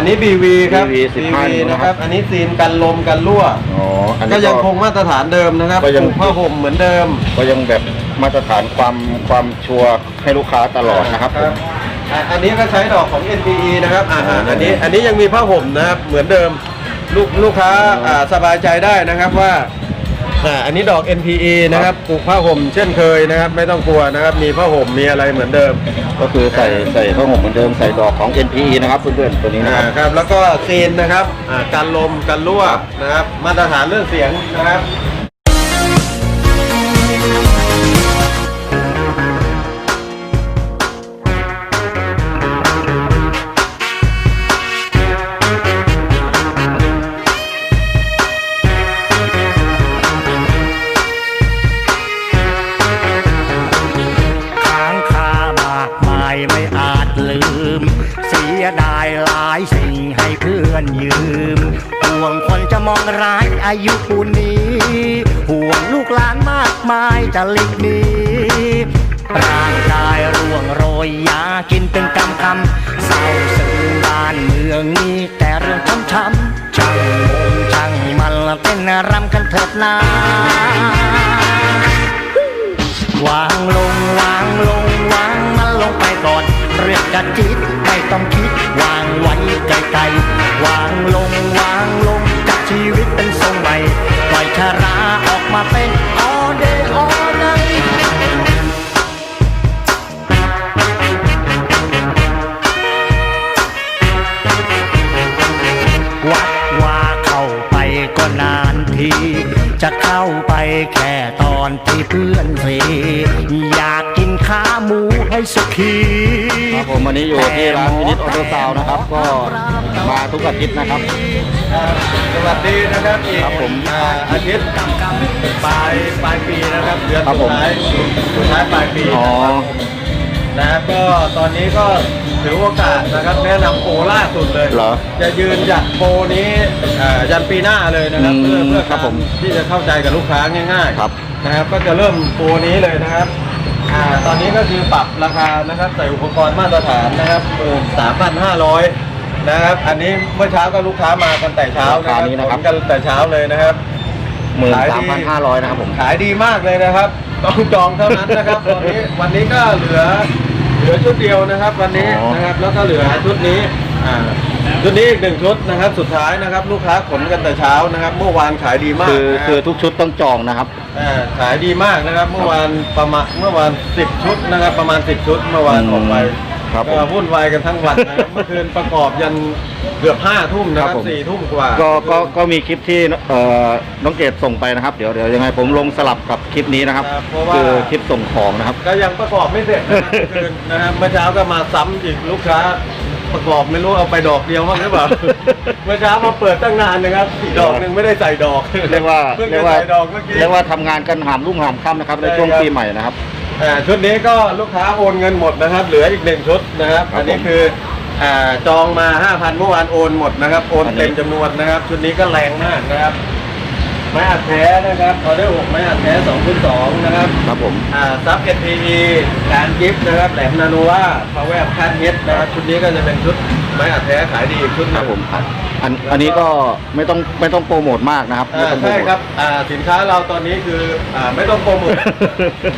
อันนี้ BV ครับ BV 15นะครับอันนี้ซีนกันลมกันรั่ว อ๋อ อันก็นี้ยังคงมาตรฐานเดิมนะครับก็ยัง ผูกผ้าห่มเหมือนเดิม ก็ยังแบบมาตรฐานความความชัวร์ให้ลูกค้าตลอดนะครับผม อะอันนี้ก็ใช้ดอกของ NPE นะครับอ่าอ๋ออัอันนี้อันนี้ยังมีผ้าห่มนะครับเหมือนเดิม ลูกลูกค้าอ๋ออ่าสบายใจได้นะครับว่า อ่าอันนี้ดอก NPE นะครับปลูกผ้าห่มเช่นเคยนะครับ ไม่ต้องกลัวนะครับ มีผ้าห่มมีอะไรเหมือนเดิมก็คือใส่ใส่ผ้าห่มเหมือนเดิมใส่ดอกของ NPE นะครับเพื่อนๆตัวนี้นะอ่าครับครับแล้วก็ซีนนะครับอ่ากันลมกันรั่วนะครับ มาตรฐานเรื่องเสียงนะครับ อายุปูนนี้ ห่วงลูกหลานมากมายจะหลีกหนีร่างกายร่วงโรยยากินเป็นกำคำเศร้าซึมบ้านเมืองนี้แต่เรื่องช้ำๆช่างงงช่างมันเต้นรำกันเถิดนาวางลงวางลงวางมันลงไปก่อน เรื่องจะจิตไม่ต้องคิด วางไว้ไกลๆวางลงวางลง วิตเป็นทรงใหม่ปล่อยชาราออกมาเป็น all day all night วัดว่าเข้าไปก็นานที จะเข้าไปแค่ตอนที่เพื่อนเสอยากกินขาหมูให้สุขี ครับผมวันนี้อยู่ที่ร้านวินิตออโตซาวนะครับ ก็ มาทุกอาทิตย์นะครับ สวัสดีนะครับอีกครับผมอ่าอาทิตย์ปลายปลายปีนะครับเดือนครับผสุมดท้ายสุดท้ายปลายปีอ๋อนะครับก็ตอนนี้ก็ถือโอกาสนะครับแนะนำโปรล่าสุดเลยเหรอจะยืนหยัดโปรนี้อ่ายันปีหน้าเลยนะครับอืมเพื่อเพื่อครับผมที่จะเข้าใจกับลูกค้าง่าย ๆ ครับ นะครับก็จะเริ่มโปรนี้เลยนะครับอ่าตอนนี้ก็คือปรับราคานะครับใส่อุปกรณ์มาตรฐานนะครับสามพันห้าร้อย นะครับ อันนี้เมื่อเช้าก็ลูกค้ามากันแต่เช้านะครารัคานี้นะครับขกันแต่เช้าเลยนะครับ หมื่นสามพันห้าร้อยนะครับผม ขายดีมากเลยนะครับ ต้องจองเท่านั้นนะครับตอนนี้วันนี้ก็เหลือเหลือชุดเดียวนะครับ วันนี้อ๋อ นะครับ แล้วก็เหลือชุดนี้อ่าชุดนี้อีกหนึ่งชุดนะครับ สุดท้ายนะครับ ลูกค้าขนกันแต่เช้านะครับ เมื่อวานขายดีมากคือนะรับ คือทุกชุดต้องจองนะครับ อ่าขายดีมากนะครับ เมื่อวานประมาณเมื่อวานสิบชุดนะครับ ประมาณสิบชุดเมื่อวานอืม ออกไป ครับผม ก็วุ่นวายกันทั้งวันนะครับเมื่อคืนประกอบยันเกือบห้าทุ่มนะคครัรับบผม สี่ทุ่มกว่าก็ก็ก็มีคลิปที่เอ่อน้องเกดส่งไปนะครับ เดี๋ยวเดี๋ยวยังไงผมลงสลับกับคลิปนี้นะครับครับเพราะว่าคือคลิปส่งของนะครับ ก็ยังประกอบไม่เสร็จนะครับเมื่อคืนนะครับเมื่อเช้าก็มาซ้ำอีกลูกค้า ประกอบไม่รู้เอาไปดอกเดียวบ้างหรือเปล่า เมื่อเช้ามาเปิดตั้งนานนะครับอีกดอกหนึ่งไม่ได้ใส่ดอกเรียกว่าเพิ่งเรียจะกว่าใส่ดอกเมื่อกี้ เรียกว่าทำงานกันหามรุ่งหามค่ำนะครับในใช่ช่วงครับ ปีใหม่นะครับ อ่าชุดนี้ก็ลูกค้าโอนเงินหมดนะครับ เหลืออีกหนึ่งชุดนะครับ ครับอันนี้ผมคืออ่าจองมา 5,000 เมื่อวานโอนหมดนะครับ โอนอันนี้ เต็มจำนวนนะครับ ชุดนี้ก็แรงมากนะครับ ไม้อัดแท้นะครับออเดอร์6ไม้อัดแท้2คูณ2นะครับครับผมอ่าซับ SPE การกิฟต์นะครับแหลมนาโนวาพาวเวอร์คันเฮดนะครับชุดนี้ก็จะเป็นชุดไม้อัดแท้ขายดีอีกชุดหคนึรับง ผมอันอันนี้ก็ไม่ต้องไม่ต้องโปรโมทมากนะครับไม่อ่าต้องโปรใช่โมท ครับอ่าสินค้าเราตอนนี้คืออ่าไม่ต้องโปรโมท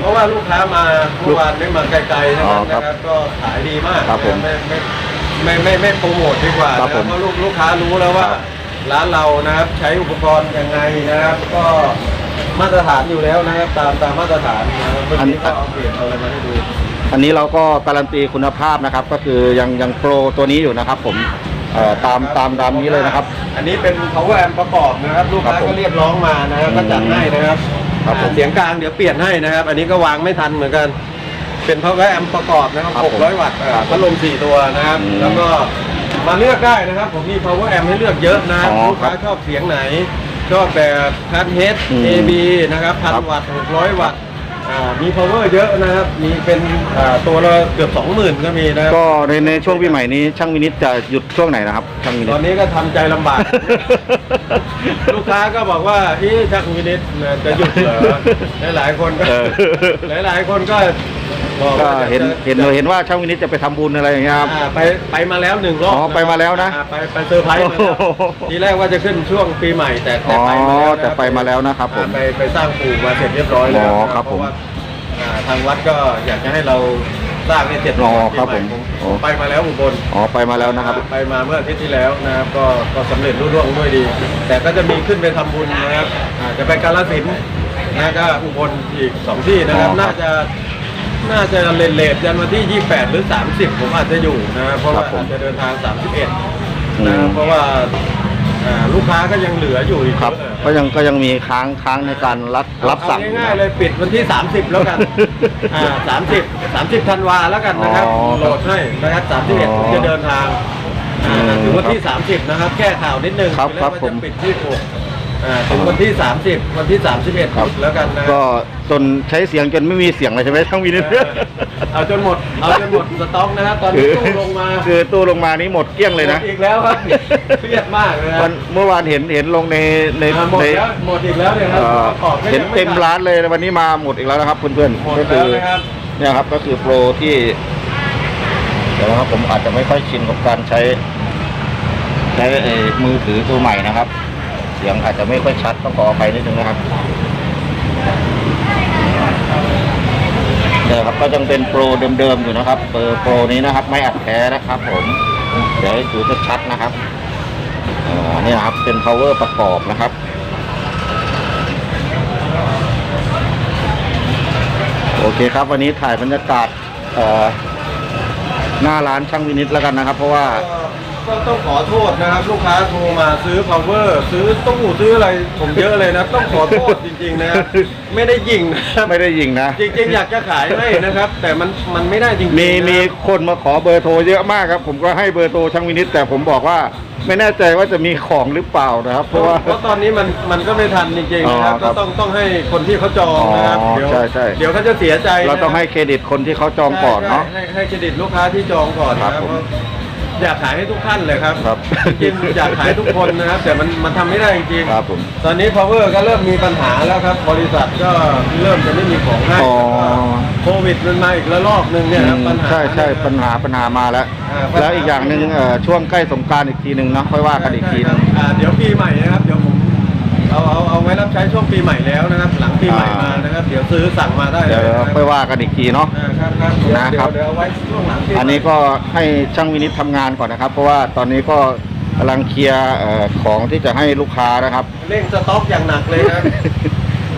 เพราะว่าลูกค้ามาเมื่อวานไม่มาไกลๆนะอ๋คอรับครับนะครับก็ขายดีมากครับผมไม่ไม่ไม่ไม่ไม่โปรโมทดีกว่าครับนะผมเพราะลูกลูกค้ารู้แล้วว่าครับ ร้านเรานะครับใช้อุปกรณ์ยังไงนะครับ ก็มาตรฐานอยู่แล้วนะครับ ตามตามมาตรฐานนะครับเมื่อกี้ก็เอาเปลี่ยนเอาอะไรมาให้ดูอันนี้เราก็การันตีคุณภาพนะครับ ก็คือยังยังโปรตัวนี้อยู่นะครับ ผมเอ่อตามตามตามนี้เลยนะครับ อันนี้เป็น power amp ประกอบนะครับลูกค้าครับผมก็เรียกร้องมานะครับก็จัดให้นะครับครับผม เสียงกลางเดี๋ยวเปลี่ยนให้นะครับ อันนี้ก็วางไม่ทันเหมือนกัน เป็น power amp ประกอบนะครับครับผม600 วัตต์เอ่อพัดลม4ตัวนะครับอืมแล้วก็ มาเลือกได้นะครับ ผมมี power amp ให้เลือกเยอะนะครับอ๋อลูกค้าครับชอบเสียงไหน ชอบแบบคัทเฮด อืม AB นะครับพันครับ วัตต์600วัตต์ อ่ามี power เยอะนะครับ มีเป็นอ่าตัวละเกือบ 20,000 ก็มีนะครับ ก็ในในช่วงปีใหม่นี้ช่างวินิตจะหยุดช่วงไหนนะครับช่างวินิต ตอนนี้ก็ทำใจลำบาก ลูกค้าก็บอกว่าอีชักมินิตจะหยุดเหรอ หลายๆคนก็ เออ หลายๆคนก็บอกก็ว่าเห็นจะเห็นเห็นว่าช่างวินิตจะไปทำบุญอะไรอย่างเงี้ยครับ อ่าไปไปมาแล้วหนึ่งรอบอ๋อไปมาแล้วนะอ่าไปไปเซอร์ไพรส์มาแล้วโอ้โห ทีแรกว่าจะขึ้นช่วงปีใหม่แต่แต่ไปมาอ๋แล้วอแต่ไปมาแล้วนะครับผม อ่าไปไปสร้างปู่มาเสร็จเรียบร้อยแล้วอ๋อนะครับผม เพาะว่า อ่าทางวัดก็อยากจะให้เราสร้างให้เสร็จอ๋อก่นปีครับใหผมอ๋อ ไปมาแล้วอุบล อ๋อไปมาแล้วนะครับ ไปมาเมื่ออาทิตย์ที่แล้วนะครับก็ก็สำเร็จรุ่ร่วงด้วยดี แต่ก็จะมีขึ้นไปทำบุญนะครับอาจจะไปกาลสินธุ์นะก็อุบลอีกสองที่นะครับ อ๋อครับน่าจะน่าจะเลนเลทยันวันที่ 28 หรือ 30 ผมอาจจะอยู่นะครับเพราะว่าครับผมอาจจะเดินทาง 31อืนะม เพราะว่า อ่าลูกค้าก็ยังเหลืออยู่อีกครับ เยอะก็ยังก็ยังมีค้างค้างในการรับรับสั่ง เอาง่ายๆเลยปิดวันที่ 30 แล้วกันอ่า30 30ธันวาแล้วกันนะครับอ๋อโหลดให้นะครับอ๋อ31ผมจะเดินทางอ่าอืมถึงวันที่ 30 นะครับ แก้ข่าวนิดนึงครับทีแกครับว่าผมจะปิดที่6 อ่าถึงวันที่ 30 วันที่ 31ครับ แล้วกันนะก็จนใช้เสียงจนไม่มีเสียงเลยใช่ไหมช่างวินิตเออเอาจนหมด เอาจนหมดสต็อกนะครับตอนนี้ตู้ลงมาคือตู้ลงมานี้หมดเกลี้ยงเลยนะหมดอีกแล้วครับเครียดมากเลยนะวันเมื่อวานเห็นเห็นลงในในอ่าหมดในแล้วหมดอีกแล้วเนี่ยครับเอ่อขอบก็เห็นยังไเต็มร้านเลยวันนี้มาหมดอีกแล้วนะครับเพื่อนหมดๆก็คืแล้วนะครับ เนี่ยครับก็คือโปรที่เดี๋ยวนะครับผมอาจจะไม่ค่อยชินกับการใช้ ใช้ไอ้มือถือตัวใหม่นะครับ เสียงอาจจะไม่ค่อยชัดต้องขออภัยนิดนึงนะครับเนี่ยวครับก็ยังเป็นโปรเดิมๆอยู่นะครับเบอร์โปรนี้นะครับ ไม่อัดแท้นะครับ ผมเดี๋ยวให้ดูชัดๆนะครับอนี่นะครับเป็น power ประกอบนะครับโอเคครับ วันนี้ถ่ายบรรยากาศหน้าร้านช่างวินิตแล้วกันนะครับ เพราะว่า ก็ต้องขอโทษนะครับ ลูกค้าโทรมาซื้อ power ซื้อตู้ซื้ออะไรผมเยอะเลยนะ ต้องขอโทษจริงๆนะครับไม่ได้ยิงนะครับไม่ได้ยิงนะ จริงๆ อยากจะขายให้นะครับ แต่มันมันไม่ได้จริงๆมีนะครับมีคนมาขอเบอร์โทรเยอะมากครับ ผมก็ให้เบอร์โทรช่างวินิตแต่ผมบอกว่าไม่แน่ใจว่าจะมีของหรือเปล่านะครับ เพราะว่า เพราะตอนนี้มันมันก็ไม่ทันจริงๆนะครับอ๋อครัก็บต้องต้องให้คนที่เขาจองนะครับ อ๋อเดี๋ยวใช่ใช่ เดี๋ยวเขาจะเสียใจเราต้องนะให้เครดิตคนที่เขาจองก่อนเนาะ ใช่ให้ให้เครดิตลูกค้าที่จองก่อนครับนะครับผม เพราะ อยากขายให้ทุกท่านเลยครับครับจริงๆอยากขายทุกคนนะครับ แต่มันมันทำไม่ได้จริงๆครับผม ตอนนี้ power ก็เริ่มมีปัญหาแล้วครับ บริษัทก็เริ่มจะไม่มีของให้อ๋อ โควิดมันมาอีกระลอกหนึ่งเนี่ยครับปัญหา ใช่ใช่เนี่ยปัญหาปัญหามาแล้ว อ่าปัญหา แล้วอีกอย่างหนึ่งเอ่อช่วงใกล้สงกรารอีกทีหนึ่งเนาะค่อยว่ากันอีกทีหนึงอ่าเดี๋ยวปีใหม่นะครับ เดี๋ยวผม เอาเอาเอาไว้รับใช้ช่วงปีใหม่แล้วนะครับ หลังปีใหม่มานะครับ เดี๋ยวซื้อสั่งมาได้เดี๋ยวลนะค่อยว่ากันอีกทีเนาะ อ่าครับครับเดี๋ยวนะครับเดี๋ยวเดี๋ยวเอาไว้ช่วงหลังปีใหม่อันนี้ก็ให้ช่างวินิตทำงานก่อนนะครับ เพราะว่าตอนนี้ก็กำลังเคลียร์เอ่อของที่จะให้ลูกค้านะครับ เร่งสต็อกอย่างหนักเลยครับ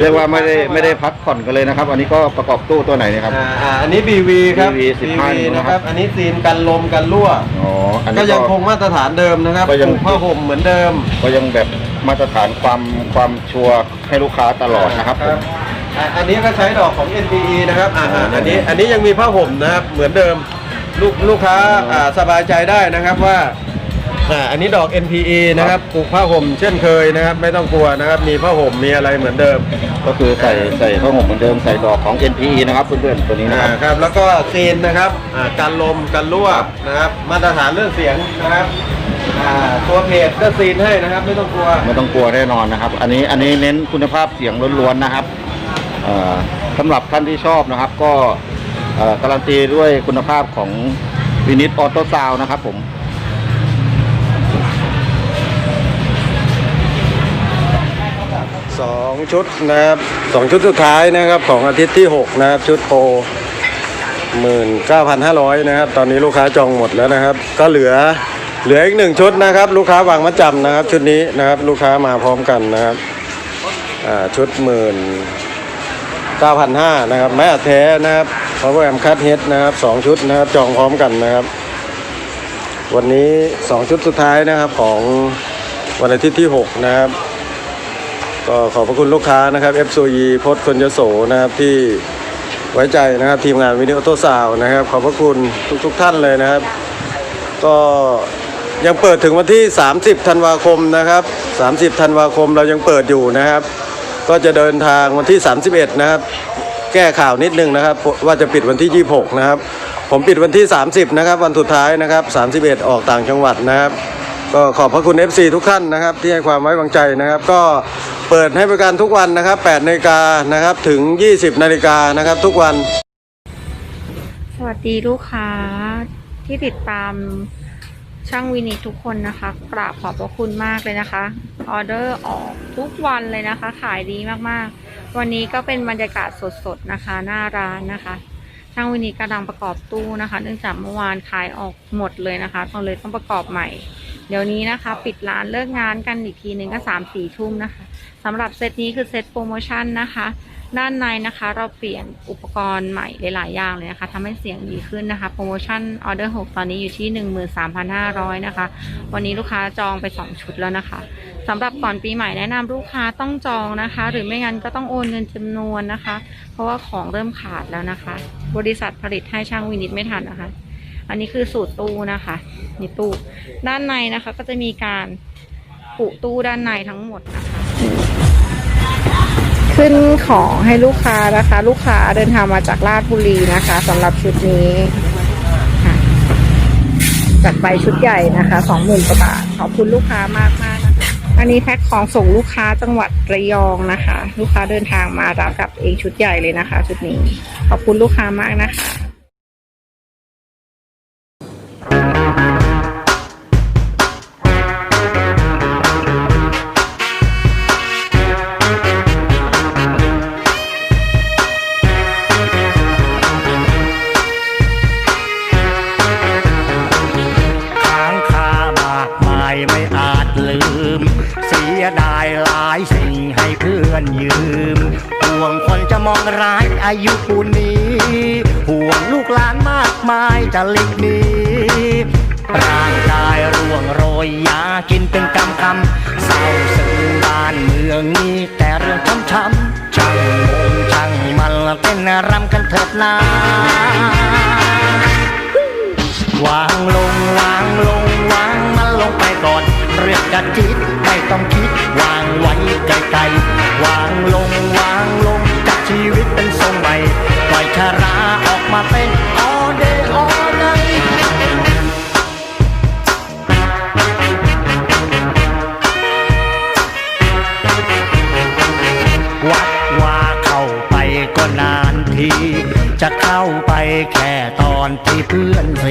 เรียกว่าไม่ได้ไม่ได้พักผ่อนกันเลยนะครับ อันนี้ก็ประกอบตู้ตัวไหนเนยครับ อ่าอ่าอันนี้ BV ครับ BV 15นิ้วนะนะคครัรับบอันนี้ซีนกันลมกันรั่ว อ๋อ อันก็นี้ยังคงมาตรฐานเดิมนะครับก็ยัง ปลูกผ้าห่มเหมือนเดิมก็ยังแบบมาตรฐานความความชัวร์ให้ลูกค้าตลอดนะครับผม อ่าอันนี้ก็ใช้ดอกของ NPE นะครับอ่าอ๋ออัอันนี้อันนี้ยังมีผ้าห่มนะครับเหมือนเดิม ลูกลูกค้าอ๋ออ่าสบายใจได้นะครับว่า อ่าอันนี้ดอก NPE นะครับปลูกผ้าห่มเช่นเคยนะครับ ไม่ต้องกลัวนะครับ มีผ้าห่มมีอะไรเหมือนเดิมก็คือใส่ใส่ผ้าห่มเหมือนเดิมใส่ดอกของ NPE นะครับเพื่อนๆตัวนี้นะอ่าครับครับ แล้วก็ซีนนะครับอ่ากันลมกันรั่วนะครับ มาตรฐานเรื่องเสียงนะครับอ่าตัวเพจก็ซีนให้นะครับ ไม่ต้องกลัว ไม่ต้องกลัวแน่นอนนะครับ อันนี้อันนี้เน้นคุณภาพเสียงล้วนๆนะครับเอ่อสำหรับท่านที่ชอบนะครับ ก็เอ่อการันตีด้วยคุณภาพของวินิตออโต้ซาวนะครับผม สองชุดนะครับสองชุดสุดท้ายนะครับของอาทิตย์ที่ 6 นะครับ ชุดโปรหมื่นเก้าพันห้าร้อยนะครับ ตอนนี้ลูกค้าจองหมดแล้วนะครับ ก็เหลือเหลืออีกหนึ่งชุดนะครับ ลูกค้าวางมาจำนะครับ ชุดนี้นะครับ ลูกค้ามาพร้อมกันนะครับชุดหมื่นเก้าพันห้านะครับไม้อัดแท้นะครับพาวเวอร์แอมคัตเฮดนะครับสองชุดนะครับ จองพร้อมกันนะครับ วันนี้สองชุดสุดท้ายนะครับของวันอาทิตย์ที่6นะครับ ก็ขอบพระคุณลูกค้านะครับ f อ e พจน์คนยโสนะครับที่ไว้ใจนะครับทีมงานวิดีโอโตซาวนะครับ ขอบพระคุณทุกๆทท่านเลยนะครับ ก็ยังเปิดถึงวันที่ 30ธันวาคมนะครับ 30ธันวาคมเรายังเปิดอยู่นะครับ ก็จะเดินทางวันที่ 31 นะครับ แก้ข่าวนิดนึงนะครับ ว่าจะปิดวันที่ 26 นะครับ ผมปิดวันที่ 30 นะครับ วันสุดท้ายนะครับ 31 ออกต่างจังหวัดนะครับ ก็ขอบพระคุณ FC ทุกท่านนะครับ ที่ให้ความไว้วางใจนะครับ ก็ เปิดให้บริการทุกวันนะครับ8นาฬิกานะครับถึง 20นาฬิกานะครับทุกวัน สวัสดีลูกค้าที่ติดตามช่างวินิจทุกคนนะคะกราบขอบพระคุณมากเลยนะคะออเดอร์ออกทุกวันเลยนะคะ ขายดีมากๆ วันนี้ก็เป็นบรรยากาศสดๆนะคะ หน้าร้านนะคะ ช่างวินิจกำลังประกอบตู้นะคะ เนื่องจากเมื่อวานขายออกหมดเลยนะคะต้องเลยต้องประกอบใหม่ เดี๋ยวนี้นะคะ ปิดร้านเลิกงานกันอีกทีหนึ่งก็สามสี่ทุ่มนะคะ สำหรับเซตนี้คือเซตโปรโมชั่นนะคะ ด้านในนะคะเราเปลี่ยนอุปกรณ์ใหม่หลายๆอย่างเลยนะคะทำให้เสียงดีขึ้นนะคะ โปรโมชั่นออเดอร์6ตอนนี้อยู่ที่ 13,500 นะคะ วันนี้ลูกค้าจองไป 2 ชุดแล้วนะคะสำหรับก่อนปีใหม่แนะนำลูกค้าต้องจองนะคะ หรือไม่งั้นก็ต้องโอนเงินจำนวนนะคะ เพราะว่าของเริ่มขาดแล้วนะคะ บริษัทผลิตให้ช่างวินิตไม่ทันนะคะ อันนี้คือสูตรตู้นะคะนี่ตู้ด้านในนะคะก็จะมีการปุตู้ด้านในทั้งหมดนะคะ ขึ้นของให้ลูกค้านะคะ ลูกค้าเดินทางมาจากราชบุรีนะคะสำหรับชุดนี้จัดไปชุดใหญ่นะคะสองหมื่นกว่าบาทขอบคุณลูกค้ามากมากนะคะอันนี้แพ็คของส่งลูกค้าจังหวัดระยองนะคะ ลูกค้าเดินทางมารับกับเองชุดใหญ่เลยนะคะ ชุดนี้ ขอบคุณลูกค้ามากนะคะานมากมายจะหลีกหนีร่างกายร่วงโรยยากินเป็นกำกำเศร้าซึมบ้านเมืองนี้แต่เรื่องช้ำๆช่างงงช่างมันเต้นรำกันเถิดนาวางลงวางลงวางมันลงไปก่อน เรื่องจะจิตไม่ต้องคิดวา เพื่อนเส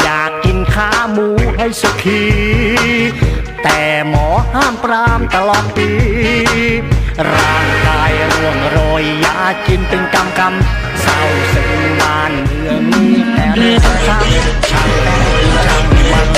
อยากกินขาหมูให้สุขี แต่หมอห้ามปรามตลอดปี ร่างกายร่วงโรยยากินเป็นกำกำเศร้าซึมบ้านเมืองแต่เรื่องช้ำช่างช่างมัน